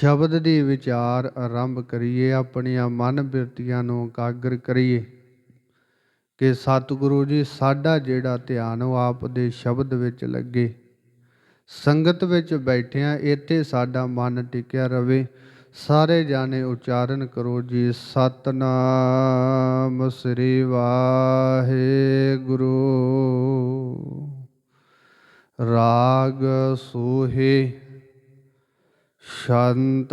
ਸ਼ਬਦ ਦੀ ਵਿਚਾਰ ਆਰੰਭ ਕਰੀਏ, ਆਪਣੀਆਂ ਮਨ ਬਿਰਤੀਆਂ ਨੂੰ ਇਕਾਗਰ ਕਰੀਏ। ਕਿ ਸਤਿਗੁਰੂ ਜੀ, ਸਾਡਾ ਜਿਹੜਾ ਧਿਆਨ, ਉਹ ਆਪ ਦੇ ਸ਼ਬਦ ਵਿੱਚ ਲੱਗੇ। ਸੰਗਤ ਵਿੱਚ ਬੈਠਿਆਂ, ਇੱਥੇ ਸਾਡਾ ਮਨ ਟਿਕਿਆ ਰਵੇ। ਸਾਰੇ ਜਾਣੇ ਉਚਾਰਨ ਕਰੋ ਜੀ, ਸਤਨਾਮ ਸ੍ਰੀ ਵਾਹਿਗੁਰੂ। ਰਾਗ ਸੋਹੇ ਸ਼ਾਂਤ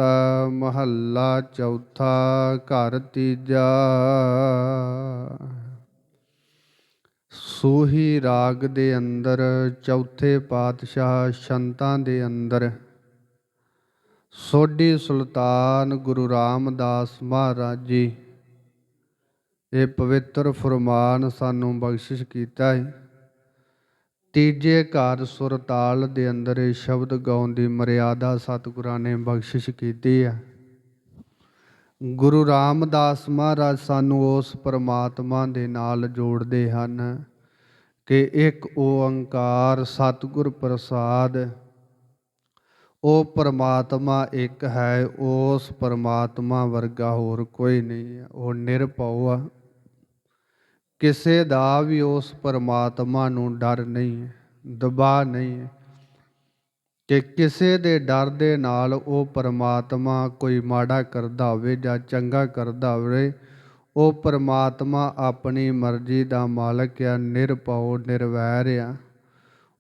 ਮਹੱਲਾ ਚੌਥਾ ਘਰ ਤੀਜਾ। ਸੂਹੀ ਰਾਗ ਦੇ ਅੰਦਰ ਚੌਥੇ ਪਾਤਸ਼ਾਹ ਸ਼ੰਤਾਂ ਦੇ ਅੰਦਰ। ਸੋਢੀ ਸੁਲਤਾਨ ਗੁਰੂ ਰਾਮਦਾਸ ਮਹਾਰਾਜ ਜੀ, ਇਹ ਪਵਿੱਤਰ ਫਰਮਾਨ ਸਾਨੂੰ ਬਖਸ਼ਿਸ਼ ਕੀਤਾ ਹੈ। ਤੀਜੇ ਘਰ ਸੁਰ ਤਾਲ ਦੇ ਅੰਦਰ ਇਹ ਸ਼ਬਦ ਗਾਉਣ ਦੀ ਮਰਿਆਦਾ ਸਤਿਗੁਰਾਂ ਨੇ ਬਖਸ਼ਿਸ਼ ਕੀਤੀ ਹੈ। ਗੁਰੂ ਰਾਮਦਾਸ ਮਹਾਰਾਜ ਸਾਨੂੰ ਉਸ ਪਰਮਾਤਮਾ ਦੇ ਨਾਲ ਜੋੜਦੇ ਹਨ ਕਿ ਇੱਕ ਓੰਕਾਰ, ਸਤਿਗੁਰ ਪ੍ਰਸਾਦ, ਉਹ ਪਰਮਾਤਮਾ ਇੱਕ ਹੈ, ਉਸ ਪਰਮਾਤਮਾ ਵਰਗਾ ਹੋਰ ਕੋਈ ਨਹੀਂ ਹੈ, ਉਹ ਨਿਰਭਉ ਆ। ਕਿਸੇ ਦਾ ਵੀ ਉਸ ਪਰਮਾਤਮਾ ਨੂੰ ਡਰ ਨਹੀਂ ਹੈ ਦਬਾ ਨਹੀਂ ਕਿ ਕਿਸੇ ਦੇ ਡਰ ਦੇ ਨਾਲ ਉਹ ਪਰਮਾਤਮਾ ਕੋਈ ਮਾੜਾ ਕਰਦਾ ਹੋਵੇ ਜਾਂ ਚੰਗਾ ਕਰਦਾ ਹੋਵੇ, ਉਹ ਪਰਮਾਤਮਾ ਆਪਣੀ ਮਰਜ਼ੀ ਦਾ ਮਾਲਕ ਆ, ਨਿਰਭਉ, ਨਿਰਵੈਰ ਆ।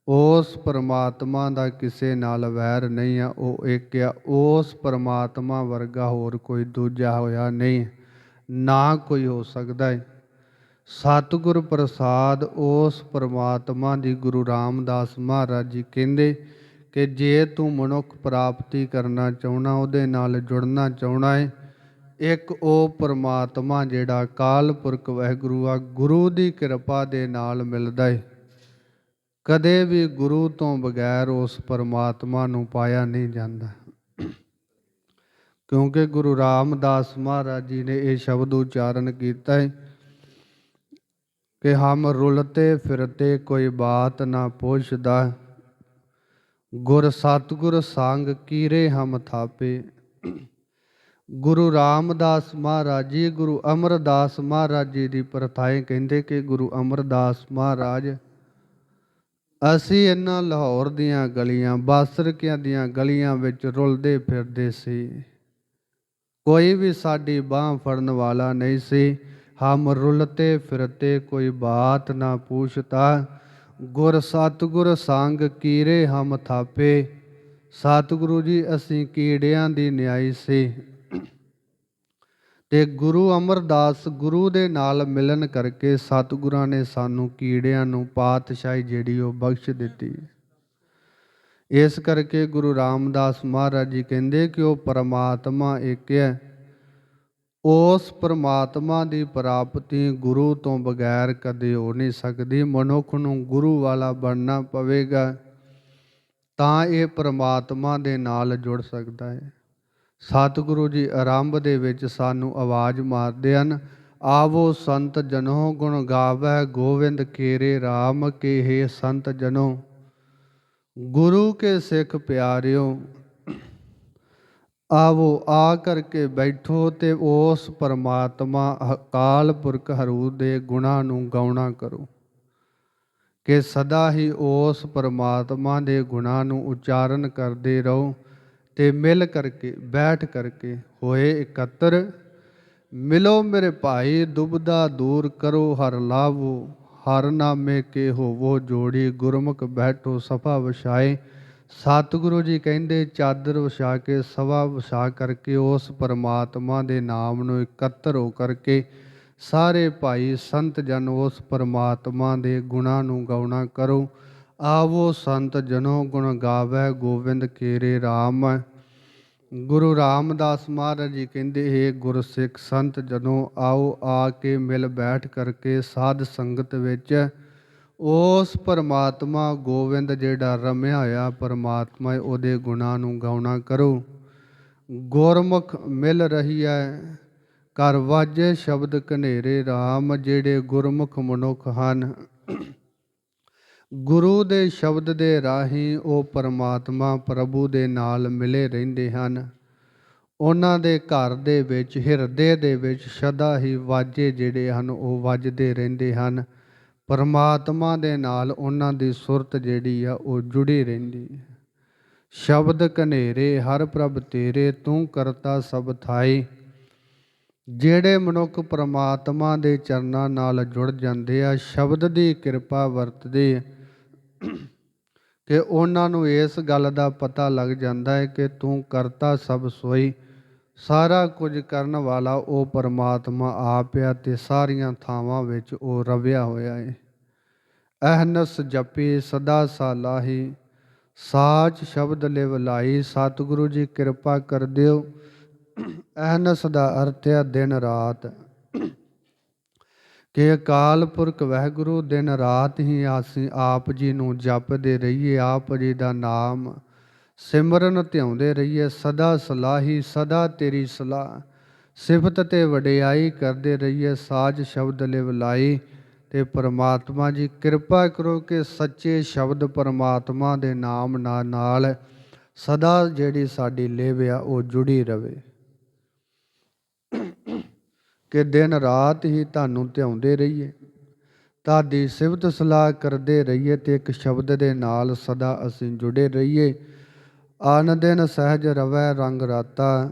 ਉਸ ਪਰਮਾਤਮਾ ਦਾ ਕਿਸੇ ਨਾਲ ਵੈਰ ਨਹੀਂ ਆ, ਉਹ ਇੱਕ ਆ। ਉਸ ਪਰਮਾਤਮਾ ਵਰਗਾ ਹੋਰ ਕੋਈ ਦੂਜਾ ਹੋਇਆ ਨਹੀਂ, ਨਾ ਕੋਈ ਹੋ ਸਕਦਾ ਹੈ ਸਤਿਗੁਰ ਪ੍ਰਸਾਦ ਉਸ ਪਰਮਾਤਮਾ ਦੀ ਗੁਰੂ ਰਾਮਦਾਸ ਮਹਾਰਾਜ ਜੀ ਕਹਿੰਦੇ ਕਿ ਜੇ ਤੂੰ ਮਨੁੱਖ ਪ੍ਰਾਪਤੀ ਕਰਨਾ ਚਾਹਣਾ ਉਹਦੇ ਨਾਲ ਜੁੜਨਾ ਚਾਹਣਾ ਹੈ ਇੱਕ ਉਹ ਪਰਮਾਤਮਾ ਜਿਹੜਾ ਕਾਲ ਪੁਰਖ ਵਾਹਿਗੁਰੂ ਆ, ਗੁਰੂ ਦੀ ਕਿਰਪਾ ਦੇ ਨਾਲ ਮਿਲਦਾ ਹੈ ਕਦੇ ਵੀ ਗੁਰੂ ਤੋਂ ਬਗੈਰ ਉਸ ਪਰਮਾਤਮਾ ਨੂੰ ਪਾਇਆ ਨਹੀਂ ਜਾਂਦਾ। ਕਿਉਂਕਿ ਗੁਰੂ ਰਾਮਦਾਸ ਮਹਾਰਾਜ ਜੀ ਨੇ ਇਹ ਸ਼ਬਦ ਉਚਾਰਨ ਕੀਤਾ ਹੈ ਕਿ ਹਮ ਰੁਲਤੇ ਫਿਰਤੇ ਕੋਈ ਬਾਤ ਨਾ ਪੁੱਛਦਾ। ਗੁਰ ਸਤਗੁਰ ਸੰਗ ਕੀਰੇ ਹਮ ਥਾਪੇ। ਗੁਰੂ ਰਾਮਦਾਸ ਮਹਾਰਾਜ ਜੀ, ਗੁਰੂ ਅਮਰਦਾਸ ਮਹਾਰਾਜ ਜੀ ਦੀ ਪ੍ਰਥਾਏ ਕਹਿੰਦੇ ਕਿ ਗੁਰੂ ਅਮਰਦਾਸ ਮਹਾਰਾਜ, ਅਸੀਂ ਇਹਨਾਂ ਲਾਹੌਰ ਦੀਆਂ ਗਲੀਆਂ, ਬਾਸਰਕਿਆਂ ਦੀਆਂ ਗਲੀਆਂ ਵਿੱਚ ਰੁਲਦੇ ਫਿਰਦੇ ਸੀ। ਕੋਈ ਵੀ ਸਾਡੀ ਬਾਹ ਫੜਨ ਵਾਲਾ ਨਹੀਂ ਸੀ। ਹਮ ਰੁਲਤੇ ਫਿਰਤੇ ਕੋਈ ਬਾਤ ਨਾ ਪੁੱਛਤਾ। ਗੁਰ ਸਤਗੁਰ ਸੰਗ ਕੀਰੇ ਹਮ ਥਾਪੇ। ਸਤਿਗੁਰੂ ਜੀ, ਅਸੀਂ ਕੀੜਿਆਂ ਦੀ ਨਿਆਈ ਸੀ। ਤੇ ਗੁਰੂ ਅਮਰਦਾਸ ਗੁਰੂ ਦੇ ਨਾਲ ਮਿਲਨ ਕਰਕੇ ਸਤਿਗੁਰਾਂ ਨੇ ਸਾਨੂੰ ਕੀੜਿਆਂ ਨੂੰ ਪਾਤਸ਼ਾਹੀ ਜਿਹੜੀ ਉਹ ਬਖਸ਼ ਦਿੱਤੀ। ਇਸ ਕਰਕੇ ਗੁਰੂ ਰਾਮਦਾਸ ਮਹਾਰਾਜ ਜੀ ਕਹਿੰਦੇ ਕਿ ਉਹ ਪਰਮਾਤਮਾ ਇੱਕ ਹੈ। ਉਸ ਪਰਮਾਤਮਾ ਦੀ ਪ੍ਰਾਪਤੀ ਗੁਰੂ ਤੋਂ ਬਗੈਰ ਕਦੇ ਹੋ ਨਹੀਂ ਸਕਦੀ। ਮਨੁੱਖ ਨੂੰ ਗੁਰੂ ਵਾਲਾ ਬਣਨਾ ਪਵੇਗਾ, ਤਾਂ ਇਹ ਪਰਮਾਤਮਾ ਦੇ ਨਾਲ ਜੁੜ ਸਕਦਾ ਹੈ। ਸਤਿਗੁਰੂ ਜੀ ਆਰੰਭ ਦੇ ਵਿੱਚ ਸਾਨੂੰ ਆਵਾਜ਼ ਮਾਰਦੇ ਹਨ, ਆਵੋ ਸੰਤ ਜਨੋ ਗੁਣ ਗਾਵੇ, ਗੋਵਿੰਦ ਕੇਰੇ RAM ਕੇ ਹੈ ਸੰਤ ਜਨੋ। ਗੁਰੂ ਕੇ ਸਿੱਖ ਪਿਆਰਿਓ ਆਵੋ ਆ ਕਰਕੇ ਬੈਠੋ ਤੇ ਉਸ ਪਰਮਾਤਮਾ ਅਕਾਲ ਪੁਰਖ ਹਰੂ ਦੇ ਗੁਣਾ ਨੂੰ ਗਾਉਣਾ ਕਰੋ। ਕਿ ਸਦਾ ਹੀ ਉਸ ਪਰਮਾਤਮਾ ਦੇ ਗੁਣਾ ਨੂੰ ਉਚਾਰਨ ਕਰਦੇ ਰਹੋ ਤੇ ਮਿਲ ਕਰਕੇ, ਬੈਠ ਕਰਕੇ ਹੋਏ ਇਕੱਤਰ। ਮਿਲੋ ਮੇਰੇ ਭਾਈ, ਦੁਬਦਾ ਦੂਰ ਕਰੋ, ਹਰ ਲਾਵੋ, ਹਰ ਨਾਮੇ ਕੇ ਹੋਵੋ ਜੋੜੀ, ਗੁਰਮੁਖ ਬੈਠੋ ਸਫਾ ਵਿਛਾਏ ਸਤਿਗੁਰੂ ਜੀ ਕਹਿੰਦੇ, ਚਾਦਰ ਵਿਛਾ ਕੇ, ਸਵਾ ਵਿਛਾ ਕਰਕੇ, ਉਸ ਪਰਮਾਤਮਾ ਦੇ ਨਾਮ ਨੂੰ ਇਕੱਤਰ ਹੋ ਕਰਕੇ ਸਾਰੇ ਭਾਈ ਸੰਤ ਜਨ ਉਸ ਪਰਮਾਤਮਾ ਦੇ ਗੁਣਾ ਨੂੰ ਗਾਉਣਾ ਕਰੋ। ਆਵੋ ਸੰਤ ਜਨੋ ਗੁਣ ਗਾਵੇ, ਗੋਬਿੰਦ ਕੇਰੇ RAM ਗੁਰੂ ਰਾਮਦਾਸ ਮਹਾਰਾਜ ਜੀ ਕਹਿੰਦੇ, ਹੈ ਗੁਰਸਿੱਖ ਸੰਤ ਜਨੋ, ਆਓ ਆ ਕੇ ਮਿਲ ਬੈਠ ਕਰਕੇ ਸਾਧ ਸੰਗਤ ਵਿੱਚ ਉਸ ਪਰਮਾਤਮਾ ਗੋਵਿੰਦ ਜਿਹੜਾ ਰਮਿਆ ਹੋਇਆ ਪਰਮਾਤਮਾ ਉਹਦੇ ਗੁਣਾਂ ਨੂੰ ਗਾਉਣਾ ਕਰੋ। ਗੁਰਮੁਖ ਮਿਲ ਰਹੀ ਹੈ ਕਰ ਵਾਜੇ ਸ਼ਬਦ ਕਨੇਰੇ RAM ਜਿਹੜੇ ਗੁਰਮੁਖ ਮਨੁੱਖ ਹਨ। ਗੁਰੂ ਦੇ ਸ਼ਬਦ ਦੇ ਰਾਹੀਂ ਉਹ ਪਰਮਾਤਮਾ ਪ੍ਰਭੂ ਦੇ ਨਾਲ ਮਿਲੇ ਰਹਿੰਦੇ ਹਨ। ਉਹਨਾਂ ਦੇ ਘਰ ਦੇ ਵਿੱਚ, ਹਿਰਦੇ ਦੇ ਵਿੱਚ ਸਦਾ ਹੀ ਵਾਜੇ ਜਿਹੜੇ ਹਨ, ਉਹ ਵੱਜਦੇ ਰਹਿੰਦੇ ਹਨ। ਪਰਮਾਤਮਾ ਦੇ ਨਾਲ ਉਹਨਾਂ ਦੀ ਸੁਰਤ ਜਿਹੜੀ ਆ, ਉਹ ਜੁੜੀ ਰਹਿੰਦੀ ਹੈ। ਸ਼ਬਦ ਕਨੇਰੇ ਹਰ ਪ੍ਰਭ ਤੇਰੇ, ਤੂੰ ਕਰਤਾ ਸਭ ਥਾਈ। ਜਿਹੜੇ ਮਨੁੱਖ ਪਰਮਾਤਮਾ ਦੇ ਚਰਨਾਂ ਨਾਲ ਜੁੜ ਜਾਂਦੇ ਆ, ਸ਼ਬਦ ਦੀ ਕਿਰਪਾ ਵਰਤਦੇ ਕਿ ਉਹਨਾਂ ਨੂੰ ਇਸ ਗੱਲ ਦਾ ਪਤਾ ਲੱਗ ਜਾਂਦਾ ਹੈ ਕਿ ਤੂੰ ਕਰਤਾ ਸਭ ਸੋਈ। ਸਾਰਾ ਕੁਝ ਕਰਨ ਵਾਲਾ ਉਹ ਪਰਮਾਤਮਾ ਆਪ ਆ ਤੇ ਸਾਰੀਆਂ ਥਾਵਾਂ ਵਿੱਚ ਉਹ ਰਵਿਆ ਹੋਇਆ ਹੈ ਅਹਨਸ ਜਪੀ ਸਦਾ ਸਾਲਾਹੀ, ਸਾਚ ਸ਼ਬਦ ਲਿਵ ਲਾਈ, ਸਤਿਗੁਰੂ ਜੀ ਕਿਰਪਾ ਕਰ ਦਿਓ। ਅਹਨਸ ਦਾ ਅਰਥ ਹੈ ਦਿਨ ਰਾਤ। ਕਿ ਅਕਾਲ ਪੁਰਖ ਵਾਹਿਗੁਰੂ ਦਿਨ ਰਾਤ ਹੀ ਅਸੀਂ ਆਪ ਜੀ ਨੂੰ ਜਪਦੇ ਰਹੀਏ, ਆਪ ਜੀ ਦਾ ਨਾਮ ਸਿਮਰਨ ਧਿਆਉਂਦੇ ਰਹੀਏ, ਸਦਾ ਸਲਾਹੀ, ਸਦਾ ਤੇਰੀ ਸਲਾਹ। ਸਿਫਤ ਤੇ ਵਡਿਆਈ ਕਰਦੇ ਰਹੀਏ, ਸਾਜ ਸ਼ਬਦ ਲਿਵ ਲਾਈ। ਤੇ ਪਰਮਾਤਮਾ ਜੀ, ਕਿਰਪਾ ਕਰੋ ਕਿ ਸੱਚੇ ਸ਼ਬਦ ਪਰਮਾਤਮਾ ਦੇ ਨਾਮ ਨਾਲ ਨਾਲ ਸਦਾ ਜਿਹੜੀ ਸਾਡੀ ਲਿਵ ਆ, ਉਹ ਜੁੜੀ ਰਵੇ। ਕਿ ਦਿਨ ਰਾਤ ਹੀ ਤੁਹਾਨੂੰ ਧਿਆਉਂਦੇ ਰਹੀਏ। ਤੁਹਾਡੀ ਸਿਫਤ ਸਲਾਹ ਕਰਦੇ ਰਹੀਏ ਤੇ ਇੱਕ ਸ਼ਬਦ ਦੇ ਨਾਲ ਸਦਾ ਅਸੀਂ ਜੁੜੇ ਰਹੀਏ। ਆਨ ਦਿਨ ਸਹਿਜ ਰਵੈ ਰੰਗ ਰਾਤਾ।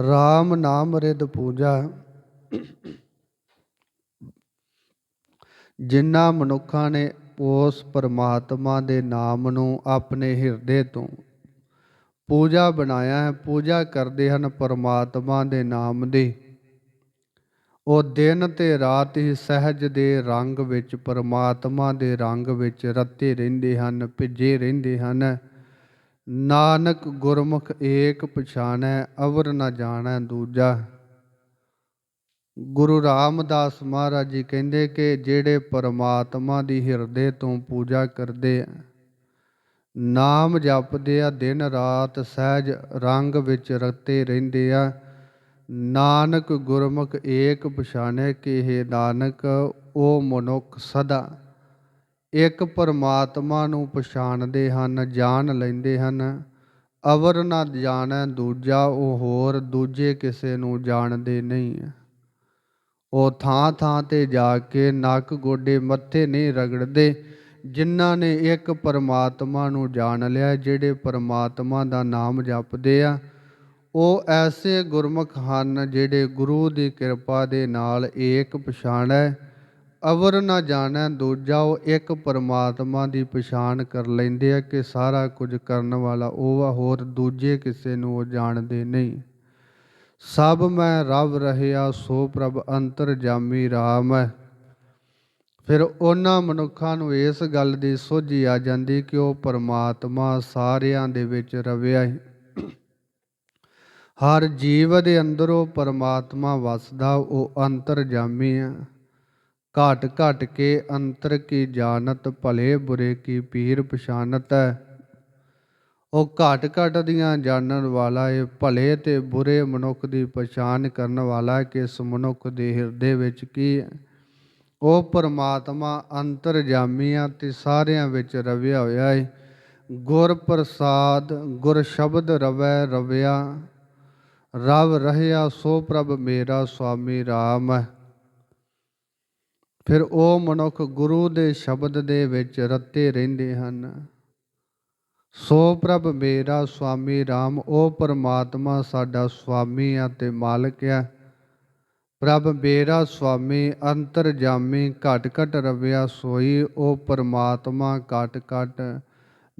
RAM ਨਾਮ ਰਿਦ ਪੂਜਾ। ਜਿਨ੍ਹਾਂ ਮਨੁੱਖਾਂ ਨੇ ਉਸ ਪਰਮਾਤਮਾ ਦੇ ਨਾਮ ਨੂੰ ਆਪਣੇ ਹਿਰਦੇ ਤੋਂ ਪੂਜਾ ਬਣਾਇਆ ਹੈ, ਪੂਜਾ ਕਰਦੇ ਹਨ ਪਰਮਾਤਮਾ ਦੇ ਨਾਮ ਦੀ। ਉਹ ਦਿਨ ਤੇ ਰਾਤ ਹੀ ਸਹਿਜ ਦੇ ਰੰਗ ਵਿੱਚ, ਪਰਮਾਤਮਾ ਦੇ ਰੰਗ ਵਿੱਚ ਰੱਤੇ ਰਹਿੰਦੇ ਹਨ, ਭਿੱਜੇ ਰਹਿੰਦੇ ਹਨ। ਨਾਨਕ ਗੁਰਮੁਖ ਏਕ ਪਛਾਣੈ ਅਵਰ ਨਾ ਜਾਣੈ ਦੂਜਾ। ਗੁਰੂ ਰਾਮਦਾਸ ਮਹਾਰਾਜ ਜੀ ਕਹਿੰਦੇ ਕਿ ਜਿਹੜੇ ਪਰਮਾਤਮਾ ਦੀ ਹਿਰਦੇ ਤੋਂ ਪੂਜਾ ਕਰਦੇ ਨਾਮ ਜਪਦੇ ਆ, ਦਿਨ ਰਾਤ ਸਹਿਜ ਰੰਗ ਵਿੱਚ ਰਤੇ ਰਹਿੰਦੇ ਆ, ਨਾਨਕ ਗੁਰਮੁਖ ਏਕ ਪਛਾਣੈ ਕਿ ਇਹ ਨਾਨਕ, ਉਹ ਮਨੁੱਖ ਸਦਾ। ਇੱਕ ਪਰਮਾਤਮਾ ਨੂੰ ਪਛਾਣਦੇ ਹਨ, ਜਾਣ ਲੈਂਦੇ ਹਨ। ਅਵਰ ਨਾ ਜਾਣੈ ਦੂਜਾ, ਉਹ ਹੋਰ ਦੂਜੇ ਕਿਸੇ ਨੂੰ ਜਾਣਦੇ ਨਹੀਂ। ਉਹ ਥਾਂ ਥਾਂ ਤੇ ਜਾ ਕੇ ਨੱਕ ਗੋਡੇ ਮੱਥੇ ਨਹੀਂ ਰਗੜਦੇ, ਜਿਨ੍ਹਾਂ ਨੇ ਇੱਕ ਪਰਮਾਤਮਾ ਨੂੰ ਜਾਣ ਲਿਆ, ਜਿਹੜੇ ਪਰਮਾਤਮਾ ਦਾ ਨਾਮ ਜਪਦੇ ਆ। ਉਹ ਐਸੇ ਗੁਰਮੁਖ ਹਨ, ਜਿਹੜੇ ਗੁਰੂ ਦੀ ਕਿਰਪਾ ਦੇ ਨਾਲ ਏਕ ਪਛਾਣੈ। ਅਵਰ ਨਾ ਜਾਣੈ ਦੂਜਾ, ਉਹ ਇੱਕ ਪਰਮਾਤਮਾ ਦੀ ਪਛਾਣ ਕਰ ਲੈਂਦੇ ਆ ਕਿ ਸਾਰਾ ਕੁਝ ਕਰਨ ਵਾਲਾ ਉਹ ਆ, ਹੋਰ ਦੂਜੇ ਕਿਸੇ ਨੂੰ ਉਹ ਜਾਣਦੇ ਨਹੀਂ। ਸਭ ਮੈਂ ਰਵ ਰਹਿਆ, ਸੋ ਪ੍ਰਭ ਅੰਤਰ ਜਾਮੀ ਰਾਮ ਹੈ। ਫਿਰ ਉਹਨਾਂ ਮਨੁੱਖਾਂ ਨੂੰ ਇਸ ਗੱਲ ਦੀ ਸੋਝੀ ਆ ਜਾਂਦੀ ਕਿ ਉਹ ਪਰਮਾਤਮਾ ਸਾਰਿਆਂ ਦੇ ਵਿੱਚ ਰਵਿਆ ਹੈ ਹਰ ਜੀਵ ਦੇ ਅੰਦਰੋਂ ਪਰਮਾਤਮਾ ਵਸਦਾ, ਉਹ ਅੰਤਰ ਜਾਮੀ ਹੈ ਘਾਟ ਘਟ ਕੇ ਅੰਤਰ ਕੀ ਜਾਣਤ, ਭਲੇ ਬੁਰੇ ਕੀ ਪੀਰ ਪਛਾਨਤ ਹੈ। ਉਹ ਘਾਟ ਘਟ ਦੀਆਂ ਜਾਣਨ ਵਾਲਾ ਏ, ਭਲੇ ਤੇ ਬੁਰੇ ਮਨੁੱਖ ਦੀ ਪਛਾਣ ਕਰਨ ਵਾਲਾ ਕਿ ਇਸ ਮਨੁੱਖ ਦੇ ਹਿਰਦੇ ਵਿੱਚ ਕੀ ਉਹ ਪਰਮਾਤਮਾ ਅੰਤਰ ਜਾਮੀ ਆ ਤੇ ਸਾਰਿਆਂ ਵਿੱਚ ਰਵਿਆ ਹੋਇਆ ਏ। ਗੁਰ ਪ੍ਰਸਾਦ, ਗੁਰ ਸ਼ਬਦ ਰਵੈ ਰਵਿਆ, ਰਵ ਰਹਿਆ ਸੋ ਪ੍ਰਭ ਮੇਰਾ ਸੁਆਮੀ RAM ਹੈ। ਫਿਰ ਉਹ ਮਨੁੱਖ ਗੁਰੂ ਦੇ ਸ਼ਬਦ ਦੇ ਵਿੱਚ ਰੱਤੇ ਰਹਿੰਦੇ ਹਨ। ਸੋ ਪ੍ਰਭ ਮੇਰਾ ਸੁਆਮੀ RAM ਉਹ ਪਰਮਾਤਮਾ ਸਾਡਾ ਸੁਆਮੀ ਆ ਤੇ ਮਾਲਕ ਆ। ਪ੍ਰਭ ਮੇਰਾ ਸੁਆਮੀ, ਅੰਤਰ ਜਾਮੀ, ਘਟ ਘਟ ਰਵਿਆ ਸੋਈ, ਉਹ ਪਰਮਾਤਮਾ ਘਟ ਘਟ।